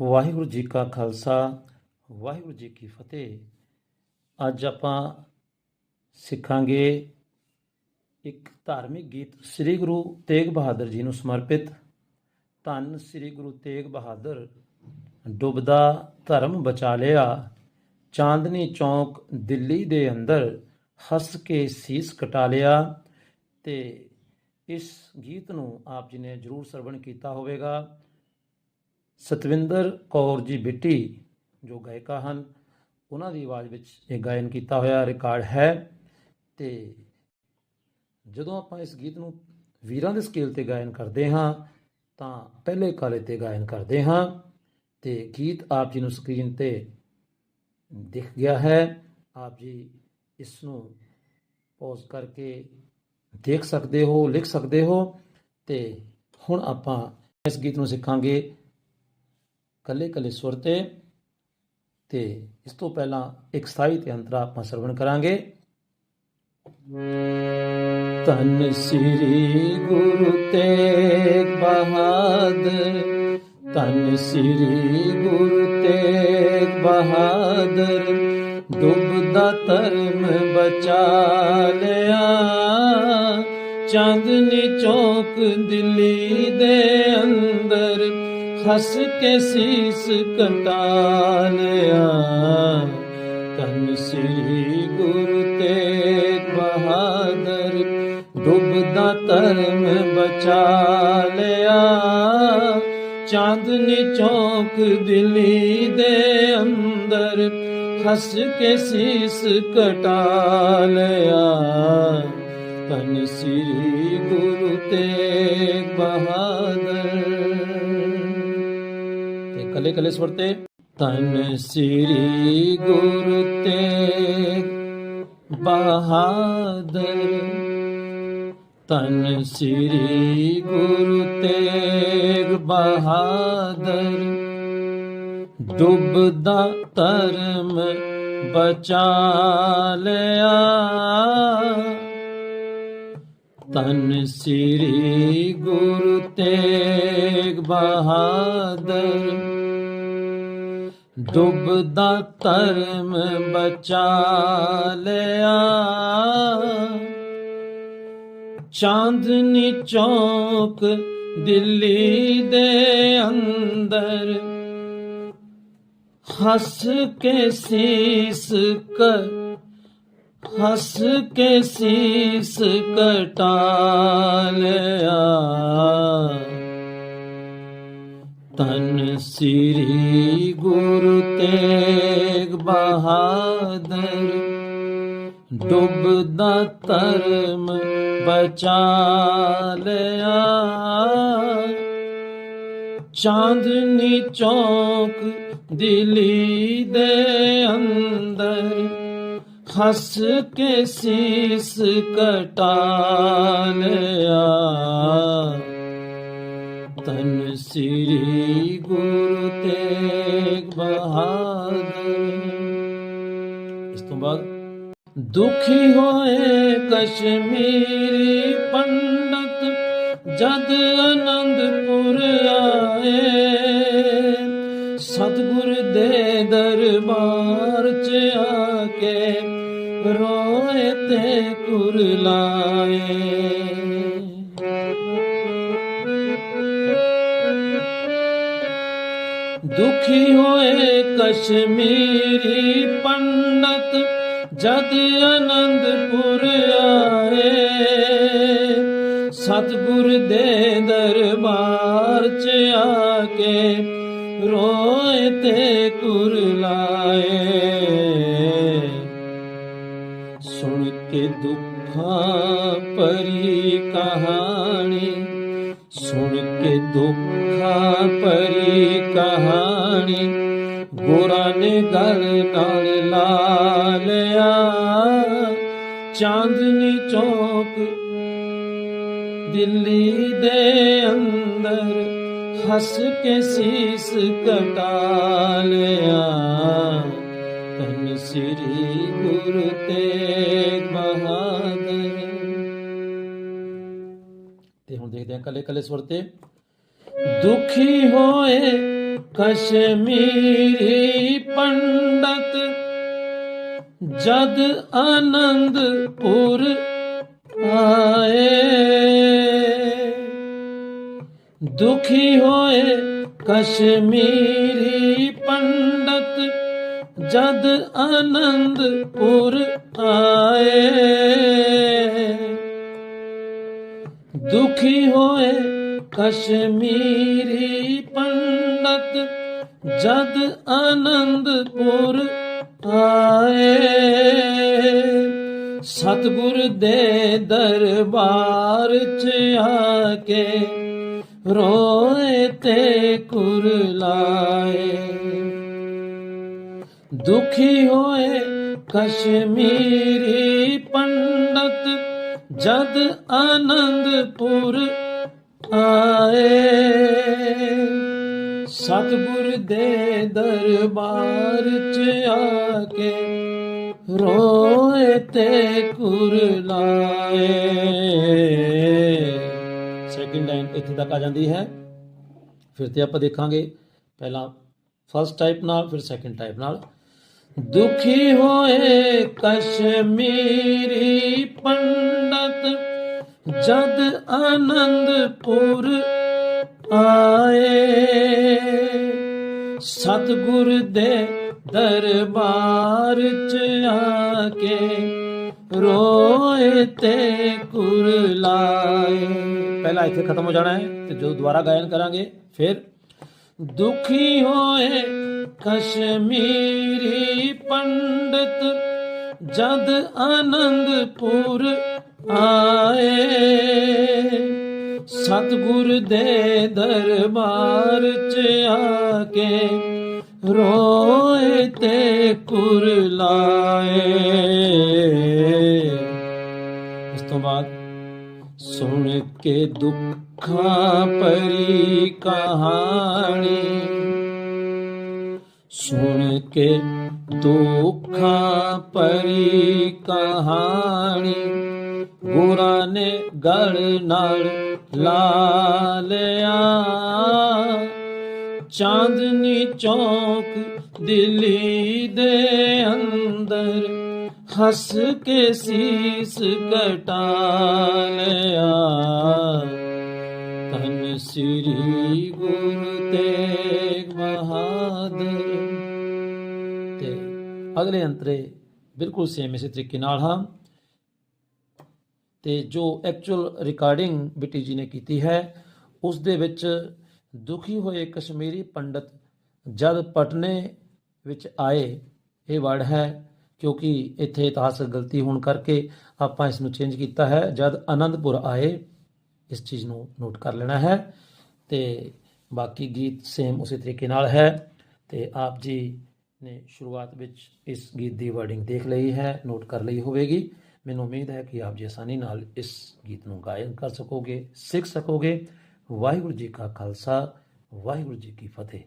ਵਾਹਿਗੁਰੂ ਜੀ ਕਾ ਖਾਲਸਾ, ਵਾਹਿਗੁਰੂ ਜੀ ਕੀ ਫਤਿਹ। ਅੱਜ ਆਪਾਂ ਸਿੱਖਾਂਗੇ ਇੱਕ ਧਾਰਮਿਕ ਗੀਤ ਸ੍ਰੀ ਗੁਰੂ ਤੇਗ ਬਹਾਦਰ ਜੀ ਨੂੰ ਸਮਰਪਿਤ। ਧੰਨ ਸ੍ਰੀ ਗੁਰੂ ਤੇਗ ਬਹਾਦਰ, ਡੁੱਬਦਾ ਧਰਮ ਬਚਾ ਲਿਆ, ਚਾਂਦਨੀ ਚੌਕ ਦਿੱਲੀ ਦੇ ਅੰਦਰ ਹੱਸ ਕੇ ਸੀਸ ਕਟਾ ਲਿਆ ਤੇ ਇਸ ਗੀਤ ਨੂੰ ਆਪ ਜੀ ਨੇ ਜਰੂਰ ਸਰਵਣ ਕੀਤਾ ਹੋਵੇਗਾ। ਸਤਵਿੰਦਰ ਕੌਰ ਜੀ ਬਿੱਟੀ, ਜੋ ਗਾਇਕਾ ਹਨ, ਉਹਨਾਂ ਦੀ ਆਵਾਜ਼ ਵਿੱਚ ਇਹ ਗਾਇਨ ਕੀਤਾ ਹੋਇਆ ਰਿਕਾਰਡ ਹੈ ਤੇ ਜਦੋਂ ਆਪਾਂ ਇਸ ਗੀਤ ਨੂੰ ਵੀਰਾਂ ਦੇ ਸਕੇਲ ਤੇ ਗਾਇਨ ਕਰਦੇ ਹਾਂ, ਤਾਂ ਪਹਿਲੇ ਕਾਲੇ ਤੇ ਗਾਇਨ ਕਰਦੇ ਹਾਂ ਤੇ ਗੀਤ ਆਪ ਜੀ ਨੂੰ ਸਕਰੀਨ ਤੇ ਦਿਖ ਗਿਆ ਹੈ। ਆਪ ਜੀ ਇਸ ਨੂੰ ਪੌਜ਼ ਕਰਕੇ ਦੇਖ ਸਕਦੇ ਹੋ, ਲਿਖ ਸਕਦੇ ਹੋ ਤੇ ਹੁਣ ਆਪਾਂ ਇਸ ਗੀਤ ਨੂੰ ਸਿੱਖਾਂਗੇ। ਕੱਲੇ ਕੱਲੇ ਸੁਰ ਤੇ। ਤੇ ਇਸ ਤੋਂ ਪਹਿਲਾਂ ਇੱਕ ਸਥਾਈ ਤੇ ਅੰਤਰਾ ਆਪਾਂ ਸਰਵਣ ਕਰਾਂਗੇ। ਤਨ ਸ੍ਰੀ ਗੁਰੂ ਤੇਗ ਬਹਾਦਰ। ਤਨ ਸ੍ਰੀ ਗੁਰੂ ਤੇਗ ਬਹਾਦਰ। ਡੁੱਬਦਾ ਧਰਮ ਬਚਾ ਲਿਆ। ਚਾਂਦਨੀ ਚੌਕ ਦਿੱਲੀ ਦੇ ਅੰਦਰ ਹੱਸ ਕੇ ਸੀਸ ਕਟਾ ਤਨ ਸ੍ਰੀ ਗੁਰੂ ਤੇਗ ਬਹਾਦਰ, ਡੁੱਬਦਾ ਧਰਮ ਬਚਾ ਲਿਆ। ਚਾਂਦਨੀ ਚੌਕ ਦਿੱਲੀ ਦੇ ਅੰਦਰ ਹੱਸ ਕੇ ਸੀਸ ਕਟਾ ਲਿਆ। ਤਨ ਸ੍ਰੀ ਗੁਰੂ ਤੇਗ ਬਹਾਦਰ। ਕੱਲੇ ਕੱਲੇ ਸਵਰ ਤੇ। ਤਨ ਸ੍ਰੀ ਗੁਰੂ ਤੇਗ ਬਹਾਦਰ। ਤਨ ਸ੍ਰੀ ਗੁਰੂ ਤੇਗ ਬਹਾਦਰ। ਡੁੱਬਦਾ ਧਰਮ ਬਚਾ ਲਿਆ। ਤਨ ਸ੍ਰੀ ਗੁਰੂ ਤੇਗ ਬਹਾਦਰ। ਡੁੱਬਦਾ ਧਰਮ ਬਚਾ ਲਿਆ। ਚਾਂਦਨੀ ਚੌਕ ਦਿੱਲੀ ਦੇ ਅੰਦਰ, ਹੱਸ ਕੇ ਸੀਸ ਕਰ ਹੱਸ ਕੇ ਸੀਸ ਕਟਾ ਲਿਆ। ਤਨ ਸ੍ਰੀ ਗੁਰੂ ਤੇਗ ਬਹਾਦਰ, ਡੁੱਬਦਾ ਧਰਮ ਬਚਾ ਲਿਆ। ਚਾਂਦਨੀ ਚੌਕ ਦਿੱਲੀ ਦੇ ਅੰਦਰ, ਹੱਸ ਕੇ ਸੀਸ ਕਟਾ ਲਿਆ। ਤਨ ਸ੍ਰੀ ਗੁਰੂ ਤੇਗ ਦੁਖੀ ਹੋਏ ਕਸ਼ਮੀਰੀ ਪੰਡਤ ਜਦ ਅਨੰਦਪੁਰ ਆਏ। ਸਤਗੁਰ ਦੇ ਦਰਬਾਰ ਚ ਆ ਕੇ ਰੋਏ ਤੇ ਕੁਰਲਾਏ ਦੁਖੀ ਹੋਏ ਕਸ਼ਮੀਰੀ ਪੰਡਤ ਜਦ ਅਨੰਦਪੁਰ ਆਏ ਸਤਗੁਰ ਦੇ ਦਰਬਾਰ ਚ ਆ ਕੇ ਰੋਏ ਤੇ ਕੁਰਲਾਏ ਸੁਣ ਕੇ ਦੁੱਖਾਂ ਪਰੀ ਕਹਾਣੀ, ਸੁਣ ਕੇ ਦੁੱਖਾਂ ਭਰੀ ਕਹਾਣੀ ਗੋਰਾ ਨੇ ਗਲ ਨਾਲ ਲਾ ਲਿਆ ਚਾਂਦਨੀ ਚੌਕ ਦਿੱਲੀ ਦੇ ਅੰਦਰ ਹੱਸ ਕੇ ਸੀਸ ਕਟਾ ਲਿਆ। ਤਨ ਸ੍ਰੀ ਗੁਰੂ ਤੇਗ ਬਹਾਦਰ। ਤੇ ਹੁਣ ਦੇਖਦੇ ਹਾਂ ਕੱਲੇ ਕੱਲੇ ਸਵਰ ਤੇ। ਦੁਖੀ ਹੋਏ ਕਸ਼ਮੀਰੀ ਪੰਡਤ, ਜਦ ਆਨੰਦਪੁਰ ਆਏ। ਦੁਖੀ ਹੋਏ ਕਸ਼ਮੀਰੀ ਪੰਡਤ, ਜਦ ਆਨੰਦਪੁਰ ਆਏ। ਦੁਖੀ ਹੋਏ ਕਸ਼ਮੀਰੀ ਪੰਡਤ ਜਦ ਆਨੰਦਪੁਰ ਆਏ। ਸਤਿਗੁਰ ਦੇ ਦਰਬਾਰ ਚ ਆ ਕੇ ਰੋਏ ਤੇ ਕੁਰਲਾਏ ਦੁਖੀ ਹੋਏ ਕਸ਼ਮੀਰੀ ਪੰਡਤ, ਜਦ ਆਨੰਦਪੁਰ ਆਏ। ਸਤਿਗੁਰ ਦੇ ਦਰਬਾਰ ਚ ਆ ਕੇ ਰੋਏ ਤੇ ਕੁਰਲਾਏ ਸੈਕਿੰਡ ਲਾਈਨ ਇੱਥੇ ਤੱਕ ਆ ਜਾਂਦੀ ਹੈ। ਫਿਰ ਤੇ ਆਪਾਂ ਦੇਖਾਂਗੇ ਪਹਿਲਾਂ ਫਸਟ ਟਾਈਪ ਨਾਲ, ਫਿਰ ਸੈਕਿੰਡ ਟਾਈਪ ਨਾਲ। ਦੁਖੀ ਹੋਏ ਕਸ਼ਮੀਰੀ ਪੰਡਤ ਜਦ ਆਨੰਦਪੁਰ ਆਏ। ਸਤਿਗੁਰ ਦੇ ਦਰਬਾਰ ਚ ਆ ਕੇ ਰੋਏ ਤੇ ਕੁਰਲਾਏ ਪਹਿਲਾਂ ਇੱਥੇ ਖਤਮ ਹੋ ਜਾਣਾ ਹੈ ਤੇ ਜਦੋਂ ਦੁਬਾਰਾ ਗਾਇਨ ਕਰਾਂਗੇ, ਫਿਰ ਦੁਖੀ ਹੋਏ ਕਸ਼ਮੀਰੀ ਪੰਡਤ ਜਦ ਆਨੰਦਪੁਰ ਆਏ। ਸਤਿਗੁਰ ਦੇ ਦਰਬਾਰ ਚ ਆ ਕੇ ਰੋਏ ਤੇ ਕੁਰਲਾਏ ਇਸ ਤੋਂ ਬਾਅਦ ਸੁਣ ਕੇ ਦੁੱਖਾਂ ਭਰੀ ਕਹਾਣੀ। ਸੁਣ ਕੇ ਦੁੱਖਾਂ ਪਰੀ ਕਹਾਣੀ। ਗੁਰਾਂ ਨੇ ਗਲ ਨਾਲ ਲਾ ਲਿਆ ਚਾਂਦਨੀ ਚੌਕ ਦਿੱਲੀ ਦੇ ਅੰਦਰ ਹੱਸ ਕੇ ਸੀਸ ਕਟਾ ਲਿਆ ਤਨ ਸ੍ਰੀ ਗੁਰੂ ਤੇਗ ਬਹਾਦਰ। ਤੇ ਅਗਲੇ ਅੰਤਰੇ ਬਿਲਕੁਲ ਸੇਮ ਇਸੇ ਤਰੀਕੇ ਨਾਲ, ਹਾਂ। ਤੇ ਜੋ ਐਕਚੁਅਲ ਰਿਕਾਰਡਿੰਗ ਬਿਟੀ ਜੀ ਨੇ ਕੀਤੀ ਹੈ, ਉਸ ਦੇ ਵਿੱਚ ਦੁਖੀ ਹੋਏ ਕਸ਼ਮੀਰੀ ਪੰਡਤ ਜਦ ਪਟਨੇ ਵਿੱਚ ਆਏ, ਇਹ ਵਰਡ ਹੈ, ਕਿਉਂਕਿ ਇੱਥੇ ਇਤਿਹਾਸਕ ਗਲਤੀ ਹੋਣ ਕਰਕੇ ਆਪਾਂ ਇਸ ਨੂੰ ਚੇਂਜ ਕੀਤਾ ਹੈ। ਜਦ ਆਨੰਦਪੁਰ ਆਏ, ਇਸ ਚੀਜ਼ ਨੂੰ ਨੋਟ ਕਰ ਲੈਣਾ ਹੈ ਤੇ ਬਾਕੀ ਗੀਤ ਸੇਮ ਉਸੇ ਤਰੀਕੇ ਨਾਲ ਹੈ ਤੇ ਆਪ ਜੀ ਨੇ ਸ਼ੁਰੂਆਤ ਵਿੱਚ ਇਸ ਗੀਤ ਦੀ ਵਰਡਿੰਗ ਦੇਖ ਲਈ ਹੈ ਨੋਟ ਕਰ ਲਈ ਹੋਵੇਗੀ। ਮੈਨੂੰ ਉਮੀਦ ਹੈ ਕਿ ਆਪ ਜੀ ਆਸਾਨੀ ਨਾਲ ਇਸ ਗੀਤ ਨੂੰ ਗਾਇਨ ਕਰ ਸਕੋਗੇ, ਸਿੱਖ ਸਕੋਗੇ। ਵਾਹਿਗੁਰੂ ਜੀ ਕਾ ਖਾਲਸਾ, ਵਾਹਿਗੁਰੂ ਜੀ ਕੀ ਫਤਿਹ।